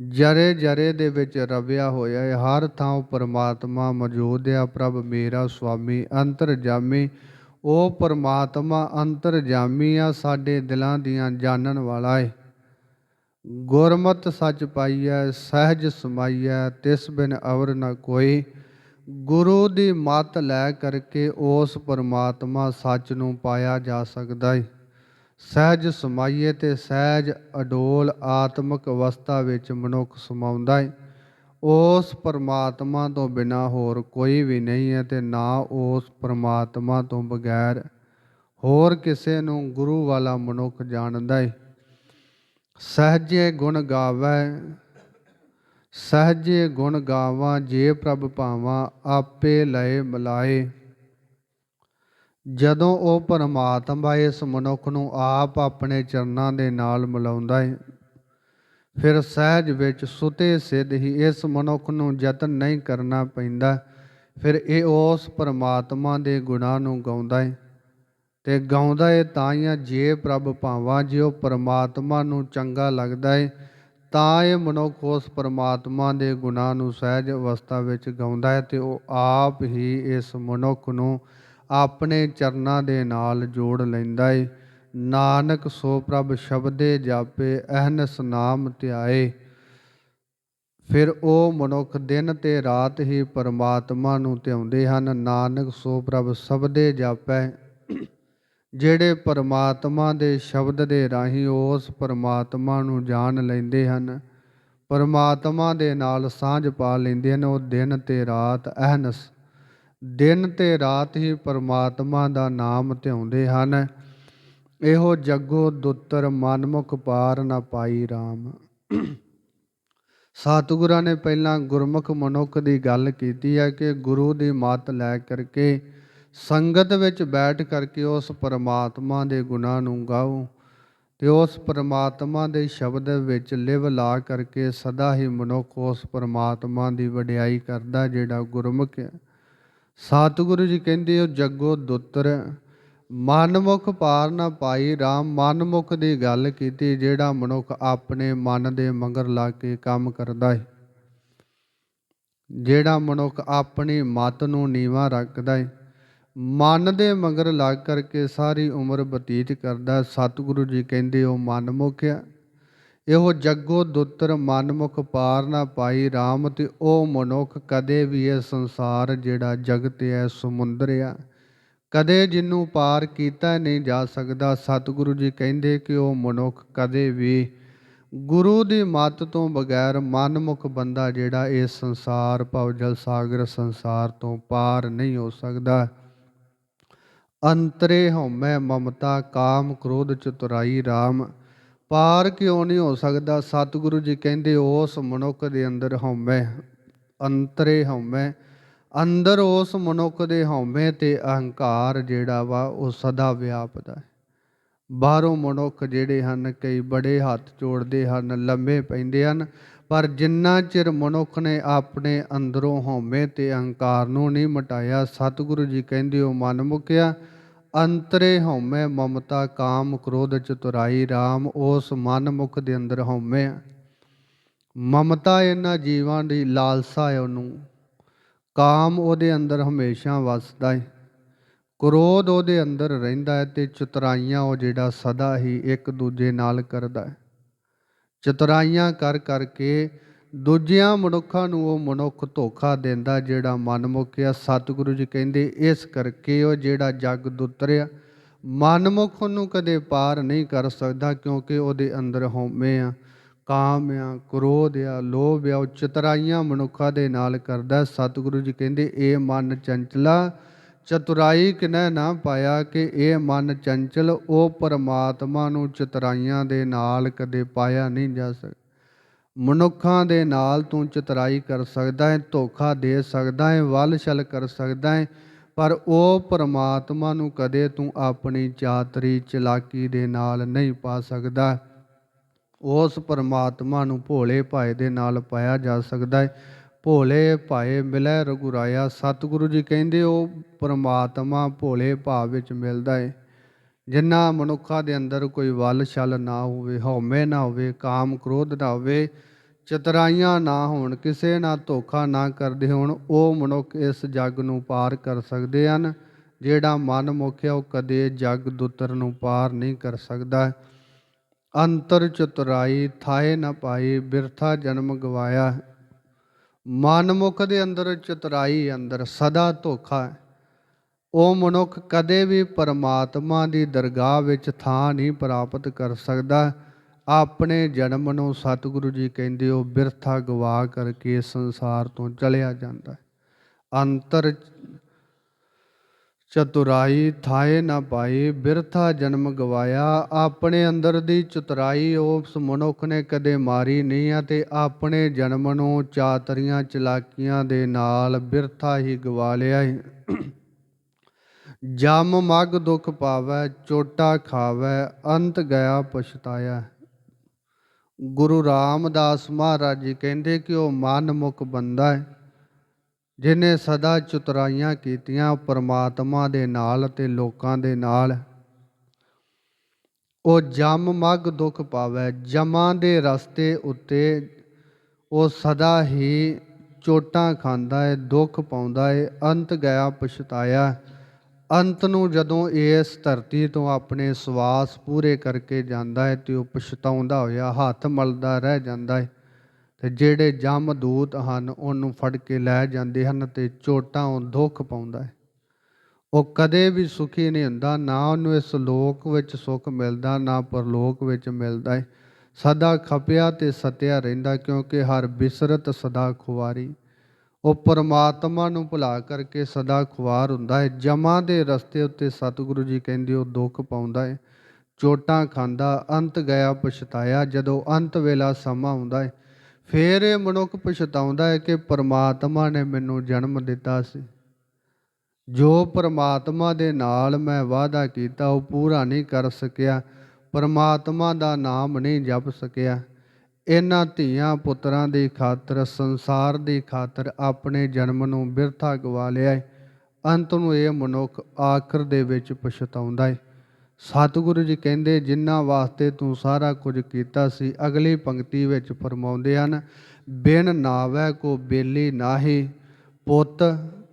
ਜਰੇ ਜਰੇ ਦੇ ਵਿੱਚ ਰਵਿਆ ਹੋਇਆ ਹੈ ਹਰ ਥਾਂ ਪਰਮਾਤਮਾ ਮੌਜੂਦ ਹੈ ਪ੍ਰਭ ਮੇਰਾ ਸੁਆਮੀ, ਅੰਤਰ ਜਾਮੀ ਉਹ ਪਰਮਾਤਮਾ ਅੰਤਰ ਜਾਮੀ ਆ ਸਾਡੇ ਦਿਲਾਂ ਦੀਆਂ ਜਾਣਨ ਵਾਲਾ ਹੈ ਗੁਰਮਤ ਸੱਚ ਪਾਈਐ, ਸਹਿਜ ਸਮਾਈਐ, ਤਿਸ ਬਿਨ ਅਵਰ ਨ ਕੋਈ। ਗੁਰੂ ਦੀ ਮਤ ਲੈ ਕਰਕੇ ਉਸ ਪਰਮਾਤਮਾ ਸੱਚ ਨੂੰ ਪਾਇਆ ਜਾ ਸਕਦਾ ਏ। ਸਹਿਜ ਸਮਾਈਏ ਤੇ ਸਹਿਜ ਅਡੋਲ ਆਤਮਿਕ ਅਵਸਥਾ ਵਿੱਚ ਮਨੁੱਖ ਸਮਾਉਂਦਾ ਏ। ਉਸ ਪਰਮਾਤਮਾ ਤੋਂ ਬਿਨਾ ਹੋਰ ਕੋਈ ਵੀ ਨਹੀਂ ਹੈ ਤੇ ਨਾ ਉਸ ਪਰਮਾਤਮਾ ਤੋਂ ਬਗੈਰ ਹੋਰ ਕਿਸੇ ਨੂੰ ਗੁਰੂ ਵਾਲਾ ਮਨੁੱਖ ਜਾਣਦਾ ਹੈ ਸਹਜੇ ਗੁਣ ਗਾਵੇ, ਸਹਜੇ ਗੁਣ ਗਾਵਾਂ, ਜੇ ਪ੍ਰਭ ਭਾਵਾਂ ਆਪੇ ਲਏ ਮਲਾਏ। ਜਦੋਂ ਉਹ ਪਰਮਾਤਮਾ ਇਸ ਮਨੁੱਖ ਨੂੰ ਆਪ ਆਪਣੇ ਚਰਨਾਂ ਦੇ ਨਾਲ ਮਿਲਾਉਂਦਾ ਹੈ ਫਿਰ ਸਹਿਜ ਵਿੱਚ ਸੁਤੇ ਸਿੱਧ ਹੀ ਇਸ ਮਨੁੱਖ ਨੂੰ ਯਤਨ ਨਹੀਂ ਕਰਨਾ ਪੈਂਦਾ। ਫਿਰ ਇਹ ਉਸ ਪਰਮਾਤਮਾ ਦੇ ਗੁਣਾਂ ਨੂੰ ਗਾਉਂਦਾ ਹੈ ਤੇ ਗਾਉਂਦਾ ਏ ਤਾਂ ਹੀ ਜੇ ਪ੍ਰਭ ਭਾਵਾਂ, ਜੇ ਉਹ ਪਰਮਾਤਮਾ ਨੂੰ ਚੰਗਾ ਲੱਗਦਾ ਏ, ਤਾਂ ਇਹ ਮਨੁੱਖ ਉਸ ਪਰਮਾਤਮਾ ਦੇ ਗੁਣਾਂ ਨੂੰ ਸਹਿਜ ਅਵਸਥਾ ਵਿੱਚ ਗਾਉਂਦਾ ਹੈ ਤੇ ਉਹ ਆਪ ਹੀ ਇਸ ਮਨੁੱਖ ਨੂੰ ਆਪਣੇ ਚਰਨਾਂ ਦੇ ਨਾਲ ਜੋੜ ਲੈਂਦਾ ਏ। ਨਾਨਕ, ਸੋ ਪ੍ਰਭ ਸ਼ਬਦੇ ਜਾਪੇ ਅਹਨਸ ਨਾਮ ਧਿਆਏ। ਫਿਰ ਉਹ ਮਨੁੱਖ ਦਿਨ ਤੇ ਰਾਤ ਹੀ ਪਰਮਾਤਮਾ ਨੂੰ ਧਿਆਉਂਦੇ ਹਨ। ਨਾਨਕ, ਸੋ ਪ੍ਰਭ ਸ਼ਬਦੇ ਜਾਪੈ। ਜਿਹੜੇ ਪਰਮਾਤਮਾ ਦੇ ਸ਼ਬਦ ਦੇ ਰਾਹੀਂ ਉਸ ਪਰਮਾਤਮਾ ਨੂੰ ਜਾਣ ਲੈਂਦੇ ਹਨ, ਪਰਮਾਤਮਾ ਦੇ ਨਾਲ ਸਾਂਝ ਪਾ ਲੈਂਦੇ ਹਨ, ਉਹ ਦਿਨ ਤੇ ਰਾਤ ਅਹਨਸ ਦਿਨ ਤੇ ਰਾਤ ਹੀ ਪਰਮਾਤਮਾ ਦਾ ਨਾਮ ਧਿਆਉਂਦੇ ਹਨ। ਇਹੋ ਜੱਗੋ ਦੁੱਤਰ ਮਨਮੁਖ ਪਾਰ ਨਾ ਪਾਈ RAM ਸਤਿਗੁਰਾਂ ਨੇ ਪਹਿਲਾਂ ਗੁਰਮੁਖ ਮਨੁੱਖ ਦੀ ਗੱਲ ਕੀਤੀ ਹੈ ਕਿ ਗੁਰੂ ਦੀ ਮੱਤ ਲੈ ਕਰਕੇ ਸੰਗਤ ਵਿੱਚ ਬੈਠ ਕਰਕੇ ਉਸ ਪਰਮਾਤਮਾ ਦੇ ਗੁਣਾਂ ਨੂੰ ਗਾਓ ਤੇ ਉਸ ਪਰਮਾਤਮਾ ਦੇ ਸ਼ਬਦ ਵਿੱਚ ਲਿਵ ਲਾ ਕਰਕੇ ਸਦਾ ਹੀ ਮਨੁੱਖ ਉਸ ਪਰਮਾਤਮਾ ਦੀ ਵਡਿਆਈ ਕਰਦਾ ਜਿਹੜਾ ਗੁਰਮੁਖ ਹੈ। ਸਤਿਗੁਰੂ ਜੀ ਕਹਿੰਦੇ, ਉਹ ਜੱਗੋ ਦੁੱਤਰ ਮਨਮੁਖ ਪਾਰ ਨਾ ਪਾਈ RAM ਮਨਮੁਖ ਦੀ ਗੱਲ ਕੀਤੀ, ਜਿਹੜਾ ਮਨੁੱਖ ਆਪਣੇ ਮਨ ਦੇ ਮੰਗਰ ਲਾ ਕੇ ਕੰਮ ਕਰਦਾ ਹੈ ਜਿਹੜਾ ਮਨੁੱਖ ਆਪਣੀ ਮਤ ਨੂੰ ਨੀਵਾ ਰੱਖਦਾ ਹੈ ਮਨ ਦੇ ਮਗਰ ਲੱਗ ਕਰਕੇ ਸਾਰੀ ਉਮਰ ਬਤੀਤ ਕਰਦਾ ਸਤਿਗੁਰੂ ਜੀ ਕਹਿੰਦੇ, ਉਹ ਮਨਮੁਖ ਆ। ਇਹੋ ਜੱਗੋ ਦੁੱਤਰ ਮਨਮੁਖ ਪਾਰ ਨਾ ਪਾਈ RAM ਤੇ ਉਹ ਮਨੁੱਖ ਕਦੇ ਵੀ ਇਹ ਸੰਸਾਰ ਜਿਹੜਾ ਜਗਤ ਹੈ, ਸਮੁੰਦਰ ਆ। ਕਦੇ ਜਿੰਨੂੰ ਪਾਰ ਕੀਤਾ ਨਹੀਂ ਜਾ ਸਕਦਾ, ਸਤਿਗੁਰੂ ਜੀ ਕਹਿੰਦੇ ਕਿ ਉਹ ਮਨੁੱਖ ਕਦੇ ਵੀ ਗੁਰੂ ਦੀ ਮੱਤ ਤੋਂ ਬਗੈਰ ਮਨਮੁਖ ਬੰਦਾ ਜਿਹੜਾ ਇਸ ਸੰਸਾਰ ਭਵਜਲ ਸਾਗਰ ਸੰਸਾਰ ਤੋਂ ਪਾਰ ਨਹੀਂ ਹੋ ਸਕਦਾ। ਅੰਤਰੇ ਹਉਮੈ ਮਮਤਾ, ਕਾਮ ਕ੍ਰੋਧ ਚਤੁਰਾਈ RAM ਪਾਰ ਕਿਉਂ ਨਹੀਂ ਹੋ ਸਕਦਾ? ਸਤਿਗੁਰੂ ਜੀ ਕਹਿੰਦੇ, ਉਸ ਮਨੁੱਖ ਦੇ ਅੰਦਰ ਹਉਮੈ, ਅੰਤਰੇ ਹਉਮੈ ਅੰਦਰ ਉਸ ਮਨੁੱਖ ਦੇ ਹਉਮੈ ਤੇ ਅਹੰਕਾਰ ਜਿਹੜਾ ਵਾ, ਉਹ ਸਦਾ ਵਿਆਪਦਾ ਹੈ ਬਾਹਰੋਂ ਮਨੁੱਖ ਜਿਹੜੇ ਹਨ, ਕਈ ਬੜੇ ਹੱਥ ਜੋੜਦੇ ਹਨ, ਲੰਮੇ ਪੈਂਦੇ ਹਨ, ਪਰ ਜਿੰਨਾ ਚਿਰ ਮਨੁੱਖ ਨੇ ਆਪਣੇ ਅੰਦਰੋਂ ਹਉਮੈ ਤੇ ਅਹੰਕਾਰ ਨੂੰ ਨਹੀਂ ਮਟਾਇਆ, ਸਤਿਗੁਰੂ ਜੀ ਕਹਿੰਦੇ ਉਹ ਮਨ ਮੁਕਿਆ, ਅੰਤਰੇ ਹਉਮੈ ਮਮਤਾ ਕਾਮ ਕ੍ਰੋਧ ਚਤੁਰਾਈ RAM ਉਸ ਮਨ ਮੁਖ ਦੇ ਅੰਦਰ ਹਉਮੈ ਆ। ਮਮਤਾ ਇਹਨਾਂ ਜੀਵਾਂ ਦੀ ਲਾਲਸਾ ਹੈ ਉਹਨੂੰ ਕਾਮ ਉਹਦੇ ਅੰਦਰ ਹਮੇਸ਼ਾ ਵਸਦਾ ਹੈ ਕ੍ਰੋਧ ਉਹਦੇ ਅੰਦਰ ਰਹਿੰਦਾ ਹੈ ਤੇ ਚਤੁਰਾਈਆਂ ਉਹ ਜਿਹੜਾ ਸਦਾ ਹੀ ਇੱਕ ਦੂਜੇ ਨਾਲ ਕਰਦਾ ਹੈ ਚਤਰਾਈਆਂ ਕਰ ਕਰਕੇ ਦੂਜਿਆਂ ਮਨੁੱਖਾਂ ਨੂੰ ਉਹ ਮਨੁੱਖ ਧੋਖਾ ਦਿੰਦਾ ਜਿਹੜਾ ਮਨਮੁਖ ਆ ਸਤਿਗੁਰੂ ਜੀ ਕਹਿੰਦੇ ਇਸ ਕਰਕੇ ਉਹ ਜਿਹੜਾ ਜਗ ਦੁੱਤਰਿਆ ਮਨਮੁਖ ਨੂੰ ਕਦੇ ਪਾਰ ਨਹੀਂ ਕਰ ਸਕਦਾ ਕਿਉਂਕਿ ਉਹਦੇ ਅੰਦਰ ਹਉਮੈ ਆ। ਕਾਮ ਆ, ਕ੍ਰੋਧ ਆ, ਲੋਭ ਆ, ਉਹ ਚਤੁਰਾਈਆਂ ਮਨੁੱਖਾਂ ਦੇ ਨਾਲ ਕਰਦਾ। ਸਤਿਗੁਰੂ ਜੀ ਕਹਿੰਦੇ, ਇਹ ਮਨ ਚੰਚਲਾ, ਚਤੁਰਾਈ ਕਿਨੈ ਨਾ ਪਾਇਆ ਕਿ ਇਹ ਮਨ ਚੰਚਲ, ਉਹ ਪਰਮਾਤਮਾ ਨੂੰ ਚਤੁਰਾਈਆਂ ਦੇ ਨਾਲ ਕਦੇ ਪਾਇਆ ਨਹੀਂ ਜਾ ਸਕਦਾ ਮਨੁੱਖਾਂ ਦੇ ਨਾਲ ਤੂੰ ਚਤੁਰਾਈ ਕਰ ਸਕਦਾ ਹੈ, ਧੋਖਾ ਦੇ ਸਕਦਾ ਹੈ, ਵੱਲ ਛਲ ਕਰ ਸਕਦਾ ਹੈ, ਪਰ ਉਹ ਪਰਮਾਤਮਾ ਨੂੰ ਕਦੇ ਤੂੰ ਆਪਣੀ ਚਾਤਰੀ ਚਲਾਕੀ ਦੇ ਨਾਲ ਨਹੀਂ ਪਾ ਸਕਦਾ। ਉਸ ਪਰਮਾਤਮਾ ਨੂੰ ਭੋਲੇ ਭਾਏ ਦੇ ਨਾਲ ਪਾਇਆ ਜਾ ਸਕਦਾ ਹੈ। ਭੋਲੇ ਭਾਏ ਮਿਲੈ ਰਘੁਰਾਇਆ, ਸਤਿਗੁਰੂ ਜੀ ਕਹਿੰਦੇ ਉਹ ਪਰਮਾਤਮਾ ਭੋਲੇ ਭਾਵ ਵਿੱਚ ਮਿਲਦਾ ਹੈ ਜਿੰਨਾ ਮਨੁੱਖਾਂ ਦੇ ਅੰਦਰ ਕੋਈ ਵੱਲ ਛਲ ਨਾ ਹੋਵੇ, ਹਉਮੈ ਨਾ ਹੋਵੇ, ਕਾਮ ਕ੍ਰੋਧ ਨਾ ਹੋਵੇ, ਚਤਰਾਈਆਂ ਨਾ ਹੋਣ, ਕਿਸੇ ਨਾਲ ਧੋਖਾ ਨਾ ਕਰਦੇ ਹੋਣ, ਉਹ ਮਨੁੱਖ ਇਸ ਜੱਗ ਨੂੰ ਪਾਰ ਕਰ ਸਕਦੇ ਹਨ। ਜਿਹੜਾ ਮਨ ਹੈ ਉਹ ਕਦੇ ਜੱਗ ਦੁੱਤਰ ਨੂੰ ਪਾਰ ਨਹੀਂ ਕਰ ਸਕਦਾ। ਅੰਤਰ ਚਤੁਰਾਈ ਥਾਏ ਨਾ ਪਾਈ, ਬਿਰਥਾ ਜਨਮ ਗਵਾਇਆ। ਮਨਮੁਖ ਦੇ ਅੰਦਰ ਚਤੁਰਾਈ ਅੰਦਰ ਸਦਾ ਧੋਖਾ ਹੈ। ਉਹ ਮਨੁੱਖ ਕਦੇ ਵੀ ਪਰਮਾਤਮਾ ਦੀ ਦਰਗਾਹ ਵਿੱਚ ਥਾਂ ਨਹੀਂ ਪ੍ਰਾਪਤ ਕਰ ਸਕਦਾ। ਆਪਣੇ ਜਨਮ ਨੂੰ ਸਤਿਗੁਰੂ ਜੀ ਕਹਿੰਦੇ ਉਹ ਬਿਰਥਾ ਗਵਾ ਕਰਕੇ ਸੰਸਾਰ ਤੋਂ ਚਲਿਆ ਜਾਂਦਾ ਹੈ। ਅੰਤਰ ਚਤੁਰਾਈ ਥਾਏ ਨਾ ਪਾਈ ਬਿਰਥਾ ਜਨਮ ਗਵਾਇਆ। ਆਪਣੇ ਅੰਦਰ ਦੀ ਚਤੁਰਾਈ ਉਸ ਮਨੁੱਖ ਨੇ ਕਦੇ ਮਾਰੀ ਨਹੀਂ ਅਤੇ ਆਪਣੇ ਜਨਮ ਨੂੰ ਚਾਤਰੀਆਂ ਚਲਾਕੀਆਂ ਦੇ ਨਾਲ ਬਿਰਥਾ ਹੀ ਗਵਾ ਲਿਆ ਹੈ ਜਮ ਮਗ ਦੁਖ ਪਾਵੈ, ਚੋਟਾ ਖਾਵੈ, ਅੰਤ ਗਿਆ ਪਛਤਾਇਆ। ਗੁਰੂ ਰਾਮਦਾਸ ਮਹਾਰਾਜ ਜੀ ਕਹਿੰਦੇ ਕਿ ਉਹ ਮਨਮੁਖ ਬੰਦਾ ਹੈ। ਜਿਨੇ ਸਦਾ ਚੁਤਰਾਈਆਂ ਕੀਤੀਆਂ ਪਰਮਾਤਮਾ ਦੇ ਨਾਲ ਤੇ ਲੋਕਾਂ ਦੇ ਨਾਲ, ਉਹ ਜਮ ਮਗ ਦੁੱਖ ਪਾਵੇ, ਜਮਾਂ ਦੇ ਰਸਤੇ ਉੱਤੇ ਉਹ ਸਦਾ ਹੀ ਚੋਟਾਂ ਖਾਂਦਾ ਹੈ ਦੁੱਖ ਪਾਉਂਦਾ ਹੈ ਅੰਤ ਗਿਆ ਪਛਤਾਇਆ। ਅੰਤ ਨੂੰ ਜਦੋਂ ਇਸ ਧਰਤੀ ਤੋਂ ਆਪਣੇ ਸਵਾਸ ਪੂਰੇ ਕਰਕੇ ਜਾਂਦਾ ਹੈ ਤੇ ਉਹ ਪਛਤਾਉਂਦਾ ਹੋਇਆ, ਹੱਥ ਮਲਦਾ ਰਹਿ ਜਾਂਦਾ ਹੈ ਤੇ ਜਿਹੜੇ ਜਮਦੂਤ ਹਨ, ਉਹਨੂੰ ਫੜ ਕੇ ਲੈ ਜਾਂਦੇ ਹਨ ਤੇ ਚੋਟਾਂ ਉਹ ਦੁੱਖ ਪਾਉਂਦਾ ਹੈ। ਉਹ ਕਦੇ ਵੀ ਸੁਖੀ ਨਹੀਂ ਹੁੰਦਾ, ਨਾ ਉਹਨੂੰ ਇਸ ਲੋਕ ਵਿੱਚ ਸੁੱਖ ਮਿਲਦਾ, ਨਾ ਪਰਲੋਕ ਵਿੱਚ ਮਿਲਦਾ ਹੈ। ਸਦਾ ਖਪਿਆ ਤੇ ਸਤਿਆ ਰਹਿੰਦਾ, ਕਿਉਂਕਿ ਹਰ ਬਿਸਰਤ ਸਦਾ ਖੁਆਰੀ ਉਹ ਪਰਮਾਤਮਾ ਨੂੰ ਭੁਲਾ ਕਰਕੇ ਸਦਾ ਖੁਆਰ ਹੁੰਦਾ ਹੈ। ਜਮਾਂ ਦੇ ਰਸਤੇ ਉੱਤੇ ਸਤਿਗੁਰੂ ਜੀ ਕਹਿੰਦੇ, ਉਹ ਦੁੱਖ ਪਾਉਂਦਾ ਹੈ। ਚੋਟਾਂ ਖਾਂਦਾ, ਅੰਤ ਗਿਆ ਪਛਤਾਇਆ, ਜਦੋਂ ਅੰਤ ਵੇਲਾ ਸਮਾਂ ਆਉਂਦਾ ਹੈ ਫੇਰ ਇਹ ਮਨੁੱਖ ਪਛਤਾਉਂਦਾ ਹੈ ਕਿ ਪਰਮਾਤਮਾ ਨੇ ਮੈਨੂੰ ਜਨਮ ਦਿੱਤਾ ਸੀ। ਜੋ ਪਰਮਾਤਮਾ ਦੇ ਨਾਲ ਮੈਂ ਵਾਅਦਾ ਕੀਤਾ, ਉਹ ਪੂਰਾ ਨਹੀਂ ਕਰ ਸਕਿਆ। ਪਰਮਾਤਮਾ ਦਾ ਨਾਮ ਨਹੀਂ ਜਪ ਸਕਿਆ। ਇਹਨਾਂ ਧੀਆਂ ਪੁੱਤਰਾਂ ਦੀ ਖਾਤਰ, ਸੰਸਾਰ ਦੀ ਖਾਤਰ ਆਪਣੇ ਜਨਮ ਨੂੰ ਬਿਰਥਾ ਗਵਾ ਲਿਆ ਹੈ। ਅੰਤ ਨੂੰ ਇਹ ਮਨੁੱਖ ਆਖਰ ਦੇ ਵਿੱਚ ਪਛਤਾਉਂਦਾ ਹੈ। ਸਤਿਗੁਰੂ ਜੀ ਕਹਿੰਦੇ, ਜਿਨ੍ਹਾਂ ਵਾਸਤੇ ਤੂੰ ਸਾਰਾ ਕੁਝ ਕੀਤਾ ਸੀ, ਅਗਲੀ ਪੰਕਤੀ ਵਿੱਚ ਫਰਮਾਉਂਦੇ ਹਨ, ਬਿਨ ਨਾਵੈ ਕੋ ਬੇਲੀ ਨਾਹੀ, ਪੁੱਤ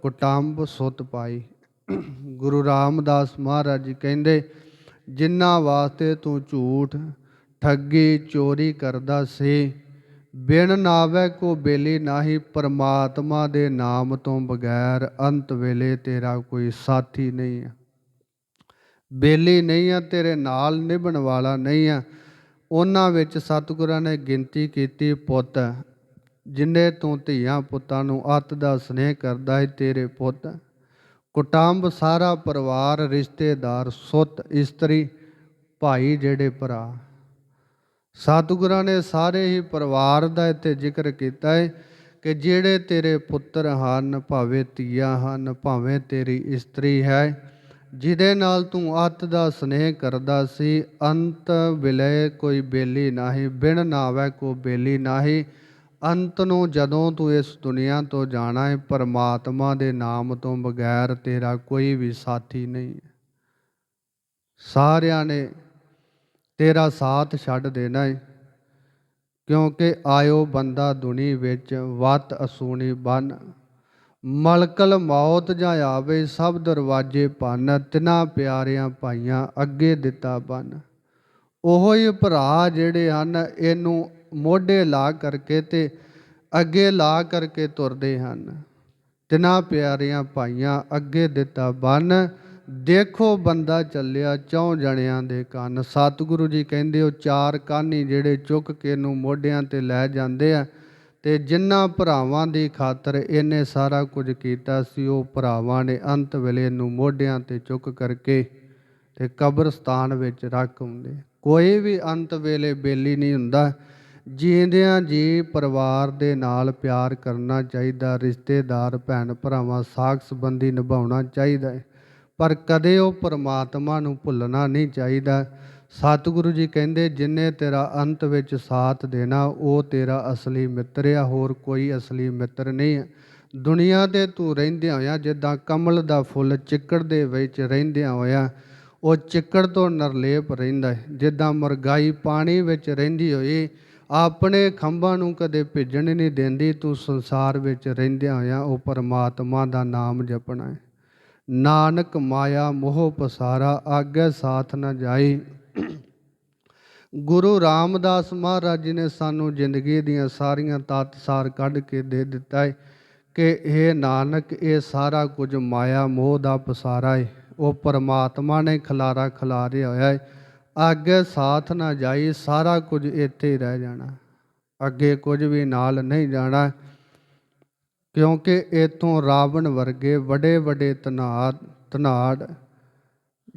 ਕੁਟੰਬ ਸੁਤ ਪਾਈ। ਗੁਰੂ ਰਾਮਦਾਸ ਮਹਾਰਾਜ ਜੀ ਕਹਿੰਦੇ, ਜਿਨ੍ਹਾਂ ਵਾਸਤੇ ਤੂੰ ਝੂਠ, ਠੱਗੀ, ਚੋਰੀ ਕਰਦਾ ਸੀ, ਬਿਨ ਨਾਵੇ ਕੋ ਬੇਲੀ ਨਾਹੀ, ਪਰਮਾਤਮਾ ਦੇ ਨਾਮ ਤੋਂ ਬਗੈਰ ਅੰਤ ਵੇਲੇ ਤੇਰਾ ਕੋਈ ਸਾਥੀ ਨਹੀਂ ਹੈ ਬੇਲੀ ਨਹੀਂ ਆ, ਤੇਰੇ ਨਾਲ ਨਿਭਣ ਵਾਲਾ ਨਹੀਂ ਆ। ਉਹਨਾਂ ਵਿੱਚ ਸਤਿਗੁਰਾਂ ਨੇ ਗਿਣਤੀ ਕੀਤੀ, ਪੁੱਤ, ਜਿੰਨੇ ਤੂੰ ਧੀਆਂ ਪੁੱਤਾਂ ਨੂੰ ਅੱਤ ਦਾ ਸਨੇਹ ਕਰਦਾ ਹੈ ਤੇਰੇ ਪੁੱਤ। ਕੁਟੰਬ ਸਾਰਾ ਪਰਿਵਾਰ, ਰਿਸ਼ਤੇਦਾਰ, ਸੁੱਤ, ਇਸਤਰੀ, ਭਾਈ ਜਿਹੜੇ ਭਰਾ। ਸਤਿਗੁਰਾਂ ਨੇ ਸਾਰੇ ਹੀ ਪਰਿਵਾਰ ਦਾ ਇੱਥੇ ਜ਼ਿਕਰ ਕੀਤਾ ਹੈ ਕਿ ਜਿਹੜੇ ਤੇਰੇ ਪੁੱਤਰ ਹਨ, ਭਾਵੇਂ ਧੀਆਂ ਹਨ, ਭਾਵੇਂ ਤੇਰੀ ਇਸਤਰੀ ਹੈ ਜਿਹਦੇ ਨਾਲ ਤੂੰ ਅੱਤ ਦਾ ਸਨੇਹ ਕਰਦਾ ਸੀ, ਅੰਤ ਵਿਲੇ ਕੋਈ ਬੇਲੀ ਨਾਹੀ, ਬਿਨ ਨਾਵੇ ਕੋ ਬੇਲੀ ਨਾਹੀ। ਅੰਤ ਨੂੰ ਜਦੋਂ ਤੂੰ ਇਸ ਦੁਨੀਆ ਤੋਂ ਜਾਣਾ ਹੈ ਪਰਮਾਤਮਾ ਦੇ ਨਾਮ ਤੋਂ ਬਗੈਰ ਤੇਰਾ ਕੋਈ ਵੀ ਸਾਥੀ ਨਹੀਂ ਸਾਰਿਆਂ ਨੇ ਤੇਰਾ ਸਾਥ ਛੱਡ ਦੇਣਾ ਹੈ ਕਿਉਂਕਿ ਆਇਓ ਬੰਦਾ ਦੁਨੀ ਵਿੱਚ ਵਤ ਅਸੂਣੀ ਬਨ। ਮਲਕਲ ਮੌਤ ਜਾਂ ਆਵੇ, ਸਭ ਦਰਵਾਜੇ ਭੰਨ, ਤਿਨਾ ਪਿਆਰਿਆਂ ਭਾਈਆਂ ਅੱਗੇ ਦਿੱਤਾ ਬੰਨ। ਉਹੋ ਹੀ ਭਰਾ ਜਿਹੜੇ ਹਨ, ਇਹਨੂੰ ਮੋਢੇ ਲਾ ਕਰਕੇ ਤੇ ਅੱਗੇ ਲਾ ਕਰਕੇ ਤੁਰਦੇ ਹਨ। ਤਿਨਾ ਪਿਆਰਿਆਂ ਭਾਈਆਂ ਅੱਗੇ ਦਿੱਤਾ ਬੰਨ। ਦੇਖੋ ਬੰਦਾ ਚੱਲਿਆ ਚੌ ਜਣਿਆਂ ਦੇ ਕੰਨ। ਸਤਿਗੁਰੂ ਜੀ ਕਹਿੰਦੇ, ਉਹ ਚਾਰ ਕਾਨੀ ਜਿਹੜੇ ਚੁੱਕ ਕੇ ਨੂੰ ਮੋਢਿਆਂ ਤੇ ਲੈ ਜਾਂਦੇ ਆ। ਤੇ ਜਿਨ੍ਹਾਂ ਭਰਾਵਾਂ ਦੀ ਖਾਤਰ ਇਹਨੇ ਸਾਰਾ ਕੁਝ ਕੀਤਾ ਸੀ, ਉਹ ਭਰਾਵਾਂ ਨੇ ਅੰਤ ਵੇਲੇ ਨੂੰ ਮੋਢਿਆਂ ਤੇ ਚੁੱਕ ਕਰਕੇ ਤੇ ਕਬਰਸਤਾਨ ਵਿੱਚ ਰੱਖ ਹੁੰਦੇ। ਕੋਈ ਵੀ ਅੰਤ ਵੇਲੇ ਬੇਲੀ ਨਹੀਂ ਹੁੰਦਾ। ਜੀਂਦਿਆਂ ਜੀ ਪਰਿਵਾਰ ਦੇ ਨਾਲ ਪਿਆਰ ਕਰਨਾ ਚਾਹੀਦਾ, ਰਿਸ਼ਤੇਦਾਰ, ਭੈਣ ਭਰਾਵਾਂ, ਸਾਖ ਸੰਬੰਧੀ ਨਿਭਾਉਣਾ ਚਾਹੀਦਾ ਹੈ। ਪਰ ਕਦੇ ਉਹ ਪਰਮਾਤਮਾ ਨੂੰ ਭੁੱਲਣਾ ਨਹੀਂ ਚਾਹੀਦਾ। ਸਤਿਗੁਰੂ ਜੀ ਕਹਿੰਦੇ, ਜਿਨੇ ਤੇਰਾ ਅੰਤ ਵਿੱਚ ਸਾਥ ਦੇਣਾ, ਉਹ ਤੇਰਾ ਅਸਲੀ ਮਿੱਤਰ ਆ, ਹੋਰ ਕੋਈ ਅਸਲੀ ਮਿੱਤਰ ਨਹੀਂ ਦੁਨੀਆ ਤੇ ਤੂੰ ਰਹਿੰਦਿਆਂ ਹੋਇਆ, ਜਿੱਦਾਂ ਕਮਲ ਦਾ ਫੁੱਲ ਚਿੱਕੜ ਦੇ ਵਿੱਚ ਰਹਿੰਦਿਆਂ ਹੋਇਆ, ਉਹ ਚਿੱਕੜ ਤੋਂ ਨਰਲੇਪ ਰਹਿੰਦਾ ਹੈ। ਜਿੱਦਾਂ ਮਰਗਾਈ ਪਾਣੀ ਵਿੱਚ ਰਹਿੰਦੀ ਹੋਈ, ਆਪਣੇ ਖੰਭਾਂ ਨੂੰ ਕਦੇ ਭਿੱਜਣ ਨਹੀਂ ਦਿੰਦੀ, ਤੂੰ ਸੰਸਾਰ ਵਿੱਚ ਰਹਿੰਦਿਆਂ ਹੋਇਆ, ਉਹ ਪਰਮਾਤਮਾ ਦਾ ਨਾਮ ਜਪਣਾ ਹੈ। ਨਾਨਕ ਮਾਇਆ ਮੋਹ ਪਸਾਰਾ, ਆਗੇ ਸਾਥ ਨਾ ਜਾਈ। ਗੁਰੂ ਰਾਮਦਾਸ ਮਹਾਰਾਜ ਜੀ ਨੇ ਸਾਨੂੰ ਜ਼ਿੰਦਗੀ ਦੀਆਂ ਸਾਰੀਆਂ ਤਾਤਸਾਰ ਕੱਢ ਕੇ ਦੇ ਦਿੱਤਾ ਹੈ ਕਿ ਇਹ ਨਾਨਕ, ਇਹ ਸਾਰਾ ਕੁਝ ਮਾਇਆ ਮੋਹ ਦਾ ਪਸਾਰਾ ਹੈ ਉਹ ਪਰਮਾਤਮਾ ਨੇ ਖਲਾਰਾ ਖਿਲਾਰਿਆ ਹੋਇਆ ਹੈ ਅੱਗੇ ਸਾਥ ਨਾ ਜਾਈ, ਸਾਰਾ ਕੁਝ ਇੱਥੇ ਹੀ ਰਹਿ ਜਾਣਾ। ਅੱਗੇ ਕੁਝ ਵੀ ਨਾਲ ਨਹੀਂ ਜਾਣਾ, ਕਿਉਂਕਿ ਇਤੋਂ ਰਾਵਣ ਵਰਗੇ ਵੱਡੇ ਵੱਡੇ ਤਨਾਤ ਤਨਾੜ